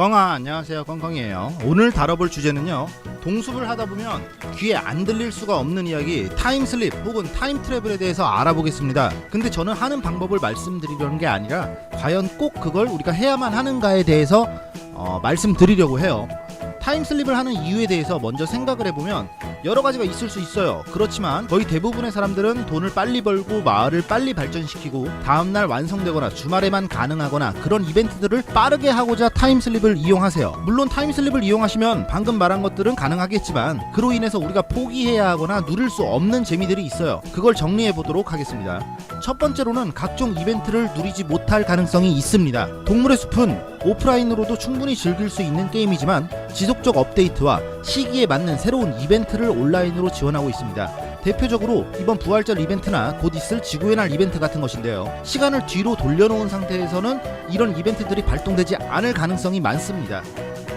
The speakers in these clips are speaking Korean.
껑아 안녕하세요. 껑껑이에요. 오늘 다뤄볼 주제는요 동숲을 하다 보면 귀에 안 들릴 수가 없는 이야기 타임슬립 혹은 타임트래블에 대해서 알아보겠습니다. 근데 저는 하는 방법을 말씀드리려는 게 아니라 과연 꼭 그걸 우리가 해야만 하는가에 대해서 어, 말씀드리려고 해요. 타임슬립을 하는 이유에 대해서 먼저 생각을 해보면 여러 가지가 있을 수 있어요. 그렇지만 거의 대부분의 사람들은 돈을 빨리 벌고 마을을 빨리 발전시키고 다음날 완성되거나 주말에만 가능하거나 그런 이벤트들을 빠르게 하고자 타임슬립을 이용하세요. 물론 타임슬립을 이용하시면 방금 말한 것들은 가능하겠지만 그로 인해서 우리가 포기해야 하거나 누릴 수 없는 재미들이 있어요. 그걸 정리해 보도록 하겠습니다. 첫 번째로는 각종 이벤트를 누리지 못할 가능성이 있습니다. 동물의 숲은 오프라인으로도 충분히 즐길 수 있는 게임이지만 지속적 업데이트와 시기에 맞는 새로운 이벤트를 온라인으로 지원하고 있습니다. 대표적으로 이번 부활절 이벤트나 곧 있을 지구의 날 이벤트 같은 것인데요. 시간을 뒤로 돌려놓은 상태에서는 이런 이벤트들이 발동되지 않을 가능성이 많습니다.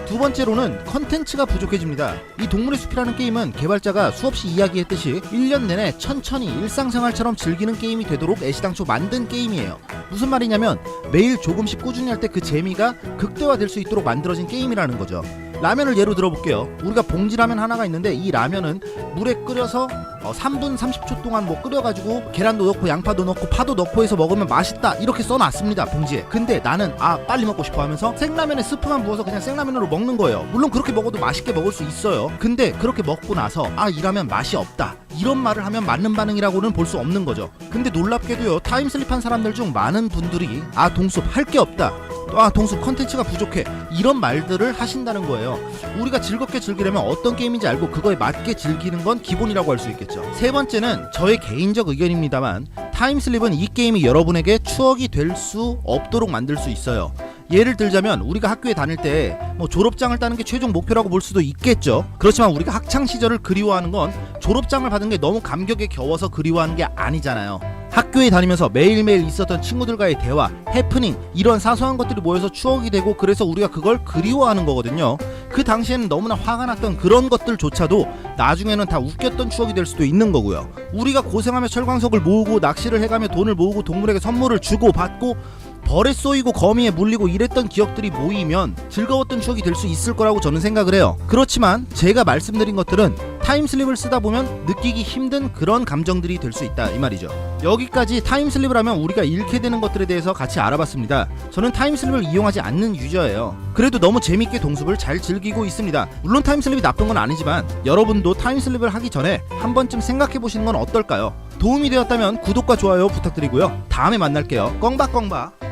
두 번째로는 컨텐츠가 부족해집니다. 이 동물의 숲이라는 게임은 개발자가 수없이 이야기했듯이 1년 내내 천천히 일상생활처럼 즐기는 게임이 되도록 애시당초 만든 게임이에요. 무슨 말이냐면 매일 조금씩 꾸준히 할 때 그 재미가 극대화될 수 있도록 만들어진 게임이라는 거죠. 라면을 예로 들어볼게요. 우리가 봉지라면 하나가 있는데 이 라면은 물에 끓여서 어, 3분 30초 동안 뭐 끓여가지고 계란도 넣고 양파도 넣고 파도 넣고 해서 먹으면 맛있다 이렇게 써놨습니다 봉지에. 근데 나는 아 빨리 먹고 싶어 하면서 생라면에 스프만 부어서 그냥 생라면으로 먹는 거예요. 물론 그렇게 먹어도 맛있게 먹을 수 있어요. 근데 그렇게 먹고 나서 아 이 라면 맛이 없다 이런 말을 하면 맞는 반응이라고는 볼 수 없는 거죠. 근데 놀랍게도요 타임슬립한 사람들 중 많은 분들이 아 동숲 할 게 없다. 또, 아 동숲 컨텐츠가 부족해 이런 말들을 하신다는 거예요 우리가 즐겁게 즐기려면 어떤 게임인지 알고 그거에 맞게 즐기는 건 기본이라고 할 수 있겠 죠 세 번째는 저의 개인적 의견입니다만 타임슬립은 이 게임이 여러분에게 추억이 될 수 없도록 만들 수 있어요 예를 들자면 우리가 학교에 다닐 때 뭐 졸업장을 따는 게 최종 목표라고 볼 수도 있겠죠. 그렇지만 우리가 학창 시절을 그리워하는 건 졸업장을 받은 게 너무 감격에 겨워서 그리워하는 게 아니잖아요. 학교에 다니면서 매일매일 있었던 친구들과의 대화, 해프닝 이런 사소한 것들이 모여서 추억이 되고 그래서 우리가 그걸 그리워하는 거거든요. 그 당시에는 너무나 화가 났던 그런 것들조차도 나중에는 다 웃겼던 추억이 될 수도 있는 거고요. 우리가 고생하며 철광석을 모으고 낚시를 해가며 돈을 모으고 동물에게 선물을 주고 받고 벌에 쏘이고 거미에 물리고 이랬던 기억들이 모이면 즐거웠던 추억이 될 수 있을 거라고 저는 생각을 해요. 그렇지만 제가 말씀드린 것들은 타임슬립을 쓰다 보면 느끼기 힘든 그런 감정들이 될 수 있다 이 말이죠. 여기까지 타임슬립을 하면 우리가 잃게 되는 것들에 대해서 같이 알아봤습니다. 저는 타임슬립을 이용하지 않는 유저예요. 그래도 너무 재밌게 동숲을 잘 즐기고 있습니다. 물론 타임슬립이 나쁜 건 아니지만 여러분도 타임슬립을 하기 전에 한 번쯤 생각해 보시는 건 어떨까요? 도움이 되었다면 구독과 좋아요 부탁드리고요. 다음에 만날게요. 껑박껑박.